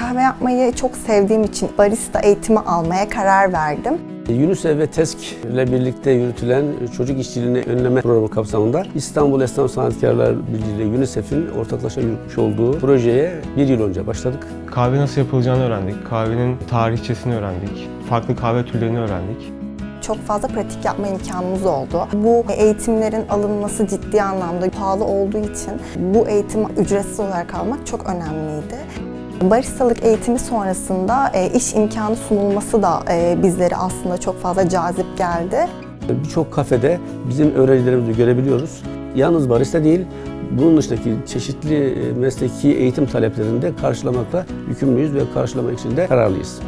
Kahve yapmayı çok sevdiğim için barista eğitimi almaya karar verdim. UNICEF ve TESK ile birlikte yürütülen çocuk işçiliğini önleme programı kapsamında İstanbul Esnaf Sanatkarlar Birliği ile UNICEF'in ortaklaşa yürütmüş olduğu projeye bir yıl önce başladık. Kahve nasıl yapılacağını öğrendik. Kahvenin tarihçesini öğrendik. Farklı kahve türlerini öğrendik. Çok fazla pratik yapma imkanımız oldu. Bu eğitimlerin alınması ciddi anlamda pahalı olduğu için bu eğitimi ücretsiz olarak almak çok önemliydi. Baristalık eğitimi sonrasında e, iş imkanı sunulması da e, bizleri aslında çok fazla cazip geldi. Birçok kafede bizim öğrencilerimizi görebiliyoruz. Yalnız barista değil, bunun dışındaki çeşitli mesleki eğitim taleplerini de karşılamakla yükümlüyüz ve karşılamak için de kararlıyız.